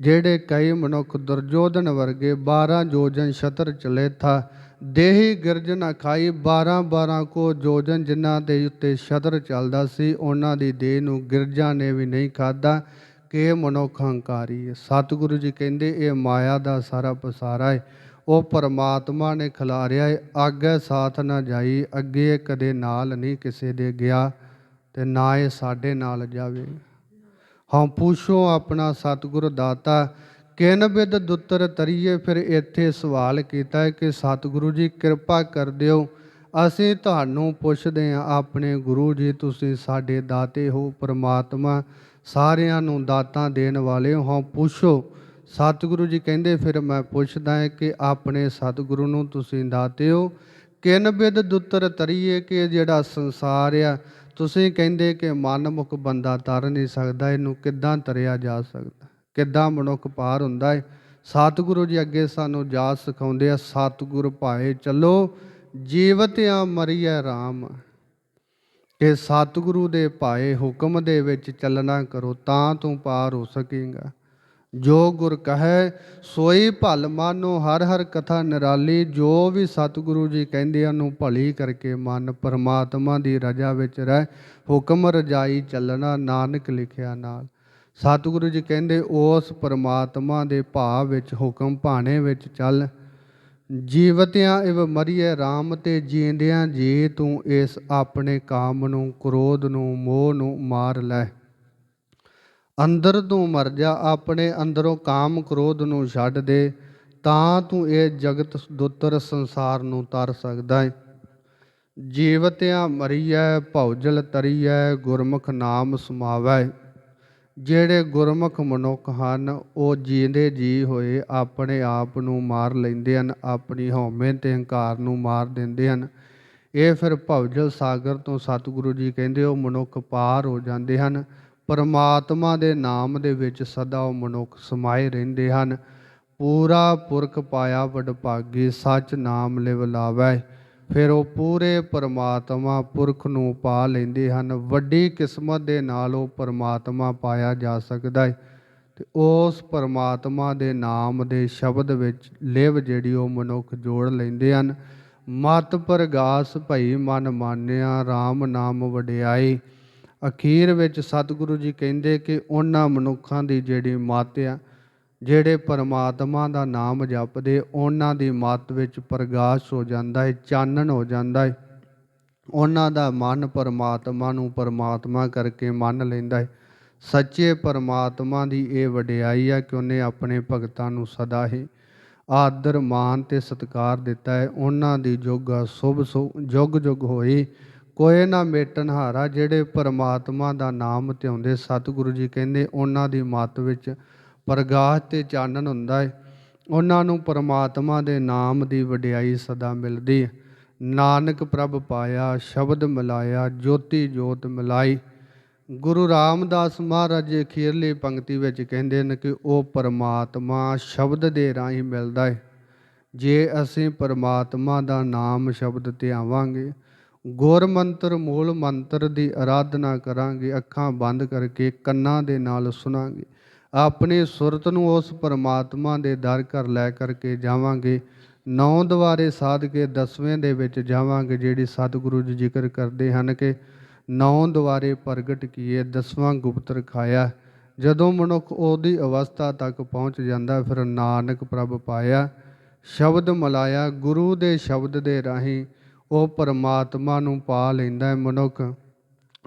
ਜਿਹੜੇ ਕਈ ਮਨੁੱਖ ਦੁਰਜੋਧਨ ਵਰਗੇ 12 ਜੋਜਨ ਛਤਰ ਚਲੇ ਥਾ, ਦੇਹੀ ਗਿਰਜਨ ਖਾਈ 12 12 ਕੋ ਜੋਜਨ ਜਿਨ੍ਹਾਂ ਦੇ ਉੱਤੇ ਛਤਰ ਚੱਲਦਾ ਸੀ, ਉਹਨਾਂ ਦੀ ਦੇਹ ਨੂੰ ਗਿਰਜਾ ਨੇ ਵੀ ਨਹੀਂ ਖਾਦਾ ਕਿ ਮਨੁੱਖ ਹੰਕਾਰੀ ਹੈ। ਸਤਿਗੁਰੂ ਜੀ ਕਹਿੰਦੇ, ਇਹ ਮਾਇਆ ਦਾ ਸਾਰਾ ਪਸਾਰਾ ਹੈ। ਉਹ ਪਰਮਾਤਮਾ ਨੇ ਖਿਲਾਰਿਆ ਹੈ। ਅੱਗੇ ਸਾਥ ਨਾ ਜਾਈ, ਅੱਗੇ ਕਦੇ ਨਾਲ ਨਹੀਂ ਕਿਸੇ ਦੇ ਗਿਆ ਤੇ ਨਾ ਇਹ ਸਾਡੇ ਨਾਲ ਜਾਵੇ। ਹਾਂ ਪੁੱਛੋ ਆਪਣਾ ਸਤਿਗੁਰ ਦਾਤਾ, ਕਿਨ ਬਿਦ ਦੁੱਤਰ ਤਰੀਏ, ਫਿਰ ਇੱਥੇ ਸਵਾਲ ਕੀਤਾ ਕਿ ਸਤਿਗੁਰੂ ਜੀ, ਕਿਰਪਾ ਕਰ ਦਿਓ, ਅਸੀਂ ਤੁਹਾਨੂੰ ਪੁੱਛਦੇ ਹਾਂ, ਆਪਣੇ ਗੁਰੂ ਜੀ, ਤੁਸੀਂ ਸਾਡੇ ਦਾਤੇ ਹੋ, ਪ੍ਰਮਾਤਮਾ, ਸਾਰਿਆਂ ਨੂੰ ਦਾਤਾਂ ਦੇਣ ਵਾਲੇ ਹੋ। ਹਾਂ ਪੁੱਛੋ, ਸਤਿਗੁਰੂ ਜੀ ਕਹਿੰਦੇ, ਫਿਰ ਮੈਂ ਪੁੱਛਦਾ ਹਾਂ ਕਿ ਆਪਣੇ ਸਤਿਗੁਰੂ ਨੂੰ ਤੁਸੀਂ ਦਾਤੇ ਹੋ? ਕਿਨ ਬਿਦ ਦੁੱਤਰ ਤਰੀਏ, ਕਿ ਜਿਹੜਾ ਸੰਸਾਰ ਆ ਤੁਸੀਂ ਕਹਿੰਦੇ ਕਿ ਮਨਮੁਖ ਬੰਦਾ ਤਰ ਨਹੀਂ ਸਕਦਾ, ਇਹਨੂੰ ਕਿੱਦਾਂ ਤਰਿਆ ਜਾ ਸਕਦਾ? ਕਿੱਦਾਂ ਮਨੁੱਖ ਪਾਰ ਹੁੰਦਾ ਹੈ ਸਤਿਗੁਰੂ ਜੀ ਅੱਗੇ ਸਾਨੂੰ ਜਾਚ ਸਿਖਾਉਂਦੇ ਆ, ਸਤਿਗੁਰ ਭਾਏ ਚੱਲੋ, ਜੀਵਤ ਆ ਮਰੀਐ RAM ਕਿ ਸਤਿਗੁਰੂ ਦੇ ਭਾਏ ਹੁਕਮ ਦੇ ਵਿੱਚ ਚੱਲਣਾ ਕਰੋ, ਤਾਂ ਤੂੰ ਪਾਰ ਹੋ ਸਕੇਗਾ। ਜੋ ਗੁਰ ਕਹੈ, ਸੋਈ ਭਲ ਮਾਨੋ, ਹਰ ਹਰ ਕਥਾ ਨਿਰਾਲੀ। ਜੋ ਵੀ ਸਤਿਗੁਰੂ ਜੀ ਕਹਿੰਦੇ ਨੂੰ ਭਲੀ ਕਰਕੇ ਮਨ, ਪਰਮਾਤਮਾ ਦੀ ਰਜਾ ਵਿੱਚ ਰਹਿ। ਹੁਕਮ ਰਜਾਈ ਚੱਲਣਾ, ਨਾਨਕ ਲਿਖਿਆ ਨਾਲ। ਸਤਿਗੁਰੂ ਜੀ ਕਹਿੰਦੇ, ਉਸ ਪਰਮਾਤਮਾ ਦੇ ਭਾਵ ਵਿੱਚ, ਹੁਕਮ ਭਾਣੇ ਵਿੱਚ ਚੱਲ। ਜੀਵਤਿਆਂ ਇਵ ਮਰੀਏ RAM ਤੇ ਜੀਂਦਿਆਂ ਜੀ, ਤੂੰ ਇਸ ਆਪਣੇ ਕਾਮ ਨੂੰ, ਕ੍ਰੋਧ ਨੂੰ, ਮੋਹ ਨੂੰ ਮਾਰ ਲੈ। ਅੰਦਰ ਤੂੰ ਮਰ ਜਾ, ਆਪਣੇ ਅੰਦਰੋਂ ਕਾਮ ਕ੍ਰੋਧ ਨੂੰ ਛੱਡ ਦੇ, ਤਾਂ ਤੂੰ ਇਹ ਜਗਤ ਦੁੱਤਰ ਸੰਸਾਰ ਨੂੰ ਤਰ ਸਕਦਾ ਹੈ ਜੀਵਤਿਆਂ ਮਰੀਐ ਭੌਜਲ ਤਰੀਐ, ਗੁਰਮੁਖ ਨਾਮ ਸਮਾਵੈ। ਜਿਹੜੇ ਗੁਰਮੁਖ ਮਨੁੱਖ ਹਨ, ਉਹ ਜੀਂਦੇ ਜੀ ਹੋਏ ਆਪਣੇ ਆਪ ਨੂੰ ਮਾਰ ਲੈਂਦੇ ਹਨ, ਆਪਣੀ ਹਉਮੈ ਤੇ ਹੰਕਾਰ ਨੂੰ ਮਾਰ ਦਿੰਦੇ ਹਨ। ਇਹ ਫਿਰ ਭਵਜਲ ਸਾਗਰ ਤੋਂ ਸਤਿਗੁਰੂ ਜੀ ਕਹਿੰਦੇ, ਉਹ ਮਨੁੱਖ ਪਾਰ ਹੋ ਜਾਂਦੇ ਹਨ। ਪਰਮਾਤਮਾ ਦੇ ਨਾਮ ਦੇ ਵਿੱਚ ਸਦਾ ਉਹ ਮਨੁੱਖ ਸਮਾਏ ਰਹਿੰਦੇ ਹਨ। ਪੂਰਾ ਪੁਰਖ ਪਾਇਆ ਵਡਭਾਗੀ, ਸੱਚ ਨਾਮ ਲਿਵ ਲਾਵੈ। ਫਿਰ ਉਹ ਪੂਰੇ ਪਰਮਾਤਮਾ ਪੁਰਖ ਨੂੰ ਪਾ ਲੈਂਦੇ ਹਨ। ਵੱਡੀ ਕਿਸਮਤ ਦੇ ਨਾਲ ਉਹ ਪਰਮਾਤਮਾ ਪਾਇਆ ਜਾ ਸਕਦਾ ਹੈ ਤੇ ਉਸ ਪਰਮਾਤਮਾ ਦੇ ਨਾਮ ਦੇ ਸ਼ਬਦ ਵਿੱਚ ਲਿਵ ਜਿਹੜੀ ਉਹ ਮਨੁੱਖ ਜੋੜ ਲੈਂਦੇ ਹਨ। ਮਤ ਪ੍ਰਗਾਸ ਭਈ ਮਨ ਮਾਨਿਆ RAM ਨਾਮ ਵਡਿਆਈ। ਅਖੀਰ ਵਿੱਚ ਸਤਿਗੁਰੂ ਜੀ ਕਹਿੰਦੇ ਕਿ ਉਹਨਾਂ ਮਨੁੱਖਾਂ ਦੀ ਜਿਹੜੀ ਮਤ ਆ, ਜਿਹੜੇ ਪਰਮਾਤਮਾ ਦਾ ਨਾਮ ਜਪਦੇ, ਉਹਨਾਂ ਦੀ ਮੱਤ ਵਿੱਚ ਪ੍ਰਗਾਸ਼ ਹੋ ਜਾਂਦਾ ਹੈ ਚਾਨਣ ਹੋ ਜਾਂਦਾ ਹੈ ਉਹਨਾਂ ਦਾ ਮਨ ਪਰਮਾਤਮਾ ਨੂੰ ਪਰਮਾਤਮਾ ਕਰਕੇ ਮੰਨ ਲੈਂਦਾ ਹੈ ਸੱਚੇ ਪਰਮਾਤਮਾ ਦੀ ਇਹ ਵਡਿਆਈ ਆ ਕਿ ਉਹਨੇ ਆਪਣੇ ਭਗਤਾਂ ਨੂੰ ਸਦਾ ਹੀ ਆਦਰ, ਮਾਨ ਤੇ ਸਤਿਕਾਰ ਦਿੱਤਾ ਹੈ ਉਹਨਾਂ ਦੀ ਜੋਗਾ ਸੁਭ ਜੁਗ ਜੁਗ ਹੋਈ ਕੋਈ ਨਾ ਮੇਟਨ ਹਾਰਾ ਜਿਹੜੇ ਪਰਮਾਤਮਾ ਦਾ ਨਾਮ ਧਿਆਉਂਦੇ ਸਤਿਗੁਰੂ ਜੀ ਕਹਿੰਦੇ, ਉਹਨਾਂ ਦੀ ਮੱਤ ਵਿੱਚ ਪ੍ਰਗਾਸ਼ ਤੇ ਚਾਨਣ ਹੁੰਦਾ ਹੈ ਉਹਨਾਂ ਨੂੰ ਪਰਮਾਤਮਾ ਦੇ ਨਾਮ ਦੀ ਵਡਿਆਈ ਸਦਾ ਮਿਲਦੀ ਹੈ ਨਾਨਕ ਪ੍ਰਭ ਪਾਇਆ, ਸ਼ਬਦ ਮਿਲਾਇਆ, ਜੋਤੀ ਜੋਤ ਮਿਲਾਈ। ਗੁਰੂ ਰਾਮਦਾਸ ਮਹਾਰਾਜ ਜੀ ਅਖੀਰਲੀ ਪੰਕਤੀ ਵਿੱਚ ਕਹਿੰਦੇ ਨੇ ਕਿ ਉਹ ਪਰਮਾਤਮਾ ਸ਼ਬਦ ਦੇ ਰਾਹੀਂ ਮਿਲਦਾ ਹੈ ਜੇ ਅਸੀਂ ਪਰਮਾਤਮਾ ਦਾ ਨਾਮ ਸ਼ਬਦ ਧਿਆਵਾਂਗੇ ਗੁਰ ਮੰਤਰ, ਮੂਲ ਮੰਤਰ ਦੀ ਆਰਾਧਨਾ ਕਰਾਂਗੇ, ਅੱਖਾਂ ਬੰਦ ਕਰਕੇ ਕੰਨਾਂ ਦੇ ਨਾਲ ਸੁਣਾਂਗੇ। ਆਪਣੀ ਸੁਰਤ ਨੂੰ ਉਸ ਪਰਮਾਤਮਾ ਦੇ ਦਰ ਘਰ ਲੈ ਕਰਕੇ ਜਾਵਾਂਗੇ। ਨੌ ਦੁਆਰੇ ਸਾਧ ਕੇ ਦਸਵੇਂ ਦੇ ਵਿੱਚ ਜਾਵਾਂਗੇ, ਜਿਹੜੀ ਸਤਿਗੁਰੂ ਜੀ ਜ਼ਿਕਰ ਕਰਦੇ ਹਨ ਕਿ ਨੌ ਦੁਆਰੇ ਪ੍ਰਗਟ ਕੀਏ, ਦਸਵਾਂ ਗੁਪਤ ਰਖਾਇਆ ਜਦੋਂ ਮਨੁੱਖ ਉਹਦੀ ਅਵਸਥਾ ਤੱਕ ਪਹੁੰਚ ਜਾਂਦਾ, ਫਿਰ ਨਾਨਕ ਪ੍ਰਭ ਪਾਇਆ। ਸ਼ਬਦ ਮਲਾਇਆ, ਗੁਰੂ ਦੇ ਸ਼ਬਦ ਦੇ ਰਾਹੀਂ ਉਹ ਪਰਮਾਤਮਾ ਨੂੰ ਪਾ ਲੈਂਦਾ ਹੈ ਮਨੁੱਖ।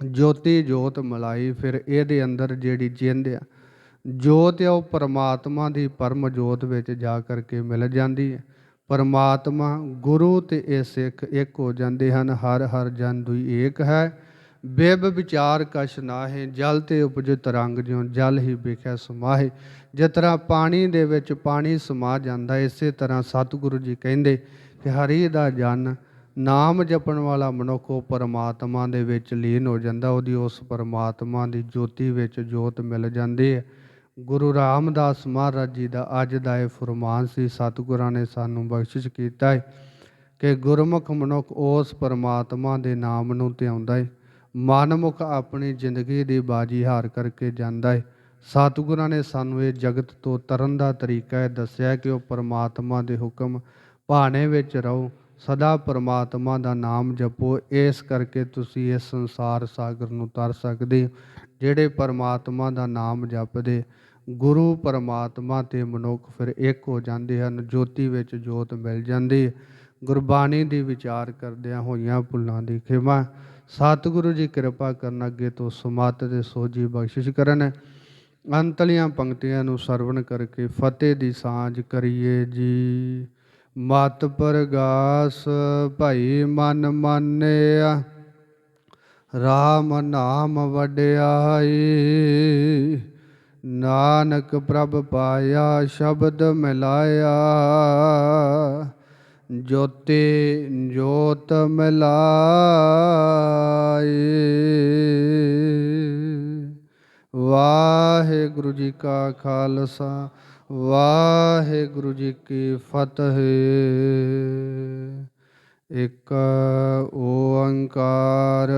ਜੋਤੀ ਜੋਤ ਮਲਾਈ ਫਿਰ ਇਹਦੇ ਅੰਦਰ ਜਿਹੜੀ ਜਿੰਦ ਆ, ਜੋਤ ਆ ਉਹ ਪਰਮਾਤਮਾ ਦੀ ਪਰਮ ਜੋਤ ਵਿੱਚ ਜਾ ਕਰਕੇ ਮਿਲ ਜਾਂਦੀ ਹੈ। ਪਰਮਾਤਮਾ, ਗੁਰੂ ਤੇ ਇਹ ਸਿੱਖ ਇੱਕ ਹੋ ਜਾਂਦੇ ਹਨ, ਹਰ ਹਰ ਜਨ ਦੁਈ ਏਕ ਹੈ। ਬੇਬ ਵਿਚਾਰ ਕਛ ਨਾਹੇ, ਜਲ ਤੇ ਉਪਜ ਰੰਗ ਜਿਉ ਜਲ ਹੀ ਵੇਖਿਆ ਸਮਾਹੇ। ਜਿਸ ਤਰ੍ਹਾਂ ਪਾਣੀ ਦੇ ਵਿੱਚ ਪਾਣੀ ਸਮਾ ਜਾਂਦਾ, ਇਸੇ ਤਰ੍ਹਾਂ ਸਤਿਗੁਰੂ ਜੀ ਕਹਿੰਦੇ ਕਿ ਹਰੀ ਦਾ ਜਨ ਨਾਮ ਜਪਣ ਵਾਲਾ ਮਨੁੱਖ ਉਹ ਪਰਮਾਤਮਾ ਦੇ ਵਿੱਚ ਲੀਨ ਹੋ ਜਾਂਦਾ, ਉਹਦੀ ਉਸ ਪਰਮਾਤਮਾ ਦੀ ਜੋਤੀ ਵਿੱਚ ਜੋਤ ਮਿਲ ਜਾਂਦੀ ਹੈ। ਗੁਰੂ ਰਾਮਦਾਸ ਮਹਾਰਾਜ ਜੀ ਦਾ ਅੱਜ ਦਾ ਇਹ ਫਰਮਾਨ ਸੀ, ਸਤਿਗੁਰਾਂ ਨੇ ਸਾਨੂੰ ਬਖਸ਼ਿਸ਼ ਕੀਤਾ ਹੈ ਕਿ ਗੁਰਮੁਖ ਮਨੁੱਖ ਉਸ ਪਰਮਾਤਮਾ ਦੇ ਨਾਮ ਨੂੰ ਧਿਆਉਂਦਾ ਹੈ, ਮਨਮੁਖ ਆਪਣੀ ਜ਼ਿੰਦਗੀ ਦੀ ਬਾਜੀ ਹਾਰ ਕਰਕੇ ਜਾਂਦਾ ਹੈ। ਸਤਿਗੁਰਾਂ ਨੇ ਸਾਨੂੰ ਇਹ ਜਗਤ ਤੋਂ ਤਰਨ ਦਾ ਤਰੀਕਾ ਇਹ ਦੱਸਿਆ ਕਿ ਉਹ ਪਰਮਾਤਮਾ ਦੇ ਹੁਕਮ ਭਾਣੇ ਵਿੱਚ ਰਹੋ ਸਦਾ ਪਰਮਾਤਮਾ ਦਾ ਨਾਮ ਜਪੋ, ਇਸ ਕਰਕੇ ਤੁਸੀਂ ਇਸ ਸੰਸਾਰ ਸਾਗਰ ਨੂੰ ਤਰ ਸਕਦੇ ਹੋ। ਜਿਹੜੇ ਪਰਮਾਤਮਾ ਦਾ ਨਾਮ ਜਪਦੇ, ਗੁਰੂ ਪਰਮਾਤਮਾ ਤੇ ਮਨੁੱਖ ਫਿਰ ਇੱਕ ਹੋ ਜਾਂਦੇ ਹਨ, ਜੋਤੀ ਵਿੱਚ ਜੋਤ ਮਿਲ ਜਾਂਦੀ ਗੁਰਬਾਣੀ ਦੀ ਵਿਚਾਰ ਕਰਦਿਆਂ ਹੋਈਆਂ ਭੁੱਲਾਂ ਦੀ ਖਿਮਾ, ਸਤਿਗੁਰੂ ਜੀ ਕਿਰਪਾ ਕਰਨ ਅੱਗੇ ਤੋਂ ਸੁਮਤ ਤੇ ਸੋਝੀ ਬਖਸ਼ਿਸ਼ ਕਰਨ ਅੰਤਲੀਆਂ ਪੰਕਤੀਆਂ ਨੂੰ ਸਰਵਣ ਕਰਕੇ ਫਤਿਹ ਦੀ ਸਾਂਝ ਕਰੀਏ ਜੀ ਮਤ ਪ੍ਰਗਾਸ ਭਾਈ ਮਨ ਮਾਨਿਆ, ਰਾਮ ਨਾਮ ਵਡਿਆਈ। ਨਾਨਕ ਪ੍ਰਭ ਪਾਇਆ, ਸ਼ਬਦ ਮਿਲਾਇਆ। ਜੋਤੇ ਜੋਤ ਮਿਲਾਏ ਵਾਹਿਗੁਰੂ ਜੀ ਕਾ ਖਾਲਸਾ ਵਾਹਿਗੁਰੂ ਜੀ ਕੀ ਫਤਿਹ। ਇੱਕ ਓੰਕਾਰ